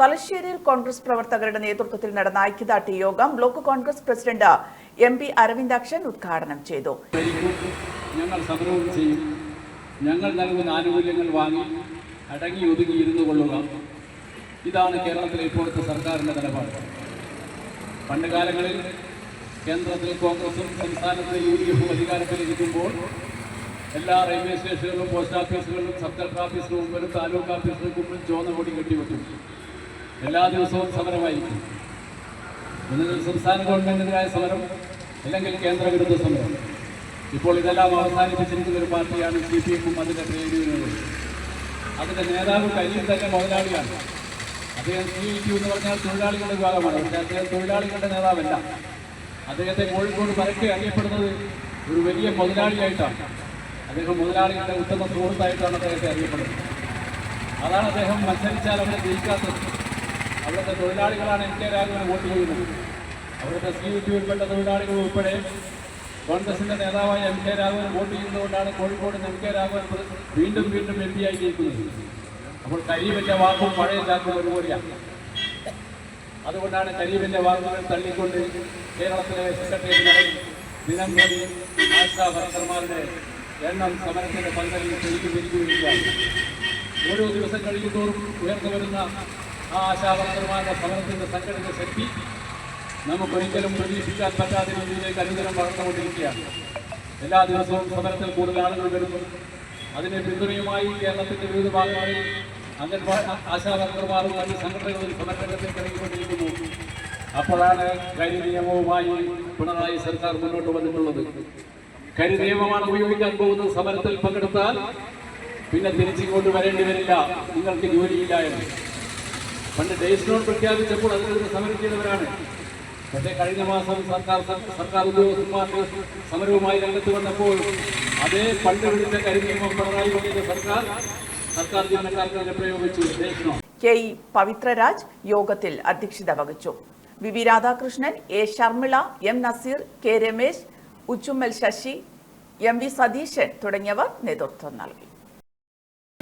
തലശ്ശേരിയിൽ കോൺഗ്രസ് പ്രവർത്തകരുടെ നേതൃത്വത്തിൽ നടന്ന ഐക്യദാർഢ്യ യോഗം block Congress president M P Aravindakshan ഉദ്ഘാടനം ചെയ്തു. ഞങ്ങൾ സമരവും ചെയ്യും ഞങ്ങൾ നൽകുന്ന ആനുകൂല്യങ്ങൾ വാങ്ങി അടങ്ങി ഒതുങ്ങി ഇരുന്നു കൊള്ളുക. ഇതാണ് കേരളത്തിലെ ഇപ്പോഴത്തെ സർക്കാരിന്റെ നിലപാട്. പണ്ട് കാലങ്ങളിൽ കേന്ദ്രത്തിൽ കോൺഗ്രസും സംസ്ഥാനത്ത് യു ഡി എഫും അധികാരത്തിലിരിക്കുമ്പോൾ എല്ലാ റെയിൽവേ സ്റ്റേഷനുകളും പോസ്റ്റ് ഓഫീസുകളിലും സബ് കളക്ടർ ഓഫീസിന് മുമ്പിലും താലൂക്ക് ഓഫീസിന് മുമ്പിൽ ചുവന്ന കൊടി കെട്ടിവെക്കും എല്ലാ ദിവസവും സമരമായിരിക്കും. ഒന്നുകിൽ സംസ്ഥാന ഗവൺമെന്റിനെതിരായ സമരം അല്ലെങ്കിൽ കേന്ദ്ര വിരുദ്ധ സമരം. ഇപ്പോൾ ഇതെല്ലാം അവസാനിപ്പിച്ചിരിക്കുന്ന ഒരു പാർട്ടിയാണ് സി പി എമ്മും അതിന്റെ ട്രേഡ് യൂണിയനുകളും അതിന്റെ നേതാവ് കയ്യിൽ തന്നെ മുതലാളിയാണ്. അദ്ദേഹം സി ഇ ടി എന്ന് പറഞ്ഞാൽ തൊഴിലാളികളുടെ വിഭാഗമാണ്. പക്ഷേ അദ്ദേഹം തൊഴിലാളികളുടെ നേതാവല്ല. അദ്ദേഹത്തെ കോഴിക്കോട് പരക്കെ അറിയപ്പെടുന്നത് ഒരു വലിയ മുതലാളിയായിട്ടാണ്. അദ്ദേഹം മുതലാളികളുടെ ഉത്തമ സുഹൃത്തായിട്ടാണ് അദ്ദേഹത്തെ അറിയപ്പെടുന്നത്. അതാണ് അദ്ദേഹം മത്സരിച്ചാൽ അവിടെ ജയിക്കാത്തത്. അവിടുത്തെ തൊഴിലാളികളാണ് എൻ കെ രാഘവന് വോട്ട് ചെയ്യുന്നത്. അവിടുത്തെ സി യു ടി ഉൾപ്പെട്ട തൊഴിലാളികൾ ഉൾപ്പെടെ കോൺഗ്രസിന്റെ നേതാവായ എം കെ രാഘവൻ വോട്ട് ചെയ്യുന്നതുകൊണ്ടാണ് കോഴിക്കോട് എം കെ രാഘവൻ വീണ്ടും വീണ്ടും എം പി ആയി ജയിക്കുന്നത്. അപ്പോൾ കരീബിന്റെ വാക്കും മഴയില്ലാക്കും ഒരുപോലെയാണ്. അതുകൊണ്ടാണ് കരീബിന്റെ വാക്കുകൾ തള്ളിക്കൊണ്ട് കേരളത്തിലെ സെക്രട്ടേറിയറ്റ് ദിനം പ്രതി ആശാ വർക്കർമാരുടെ എണ്ണം സമരത്തിന്റെ പന്തലിൽ പെരുകി വരികയാണ് ഓരോ ദിവസം കഴിയുന്തോറും ഉയർന്നു വരുന്ന ആ ആശാവർക്കർമാരുടെ സംഘടിത ശക്തി നമുക്കൊരിക്കലും പ്രതീക്ഷിക്കാൻ പറ്റാത്ത രീതിയിലേക്ക് അനുദിനം വളർന്നുകൊണ്ടിരിക്കുകയാണ്. എല്ലാ ദിവസവും സമരത്തിൽ കൂടുതൽ ആളുകൾ വരുന്നു. അതിനെ പിന്തുണയുമായി കേരളത്തിന്റെ വിവിധ ഭാഗങ്ങളിൽ അംഗൻവാടി ആശാവർക്കർമാരും മറ്റ് സംഘടനകളും സമരരംഗത്തേക്ക് ഇറങ്ങിക്കൊണ്ടിരിക്കുന്നു. അപ്പോഴാണ് കരി നിയമവുമായി പിണറായി സർക്കാർ മുന്നോട്ട് വന്നിട്ടുള്ളത്. കരി നിയമമാണ് ഉപയോഗിക്കാൻ പോകുന്നത് സമരത്തിൽ പങ്കെടുത്താൽ പിന്നെ തിരിച്ചിങ്ങോട്ട് വരേണ്ടി വരില്ല. നിങ്ങൾക്ക് ജോലിയില്ല എന്ന്. പണ്ട് ഡേസ് ലോൺ പ്രഖ്യാപിച്ചപ്പോൾ അതിനെതിരെ സമരം പക്ഷേ കഴിഞ്ഞ മാസം സർക്കാർ സർക്കാർ ഉദ്യോഗസ്ഥന്മാർ സമരവുമായി രംഗത്ത് വന്നപ്പോൾ അതേ പണ്ട് വിളിച്ച കരിനിയമം പിണറായി വിജയന്റെ സർക്കാർ സർക്കാർ ജീവനക്കാർക്കെതിരെ പ്രയോഗിച്ചു. കെ ഇ പവിത്രരാജ് യോഗത്തിൽ അധ്യക്ഷത വഹിച്ചു. V V Radhakrishnan A Sharmila M Naseer K Ramesh Uchummal Sasi M V Satheesan തുടങ്ങിയവർ നേതൃത്വം നൽകി.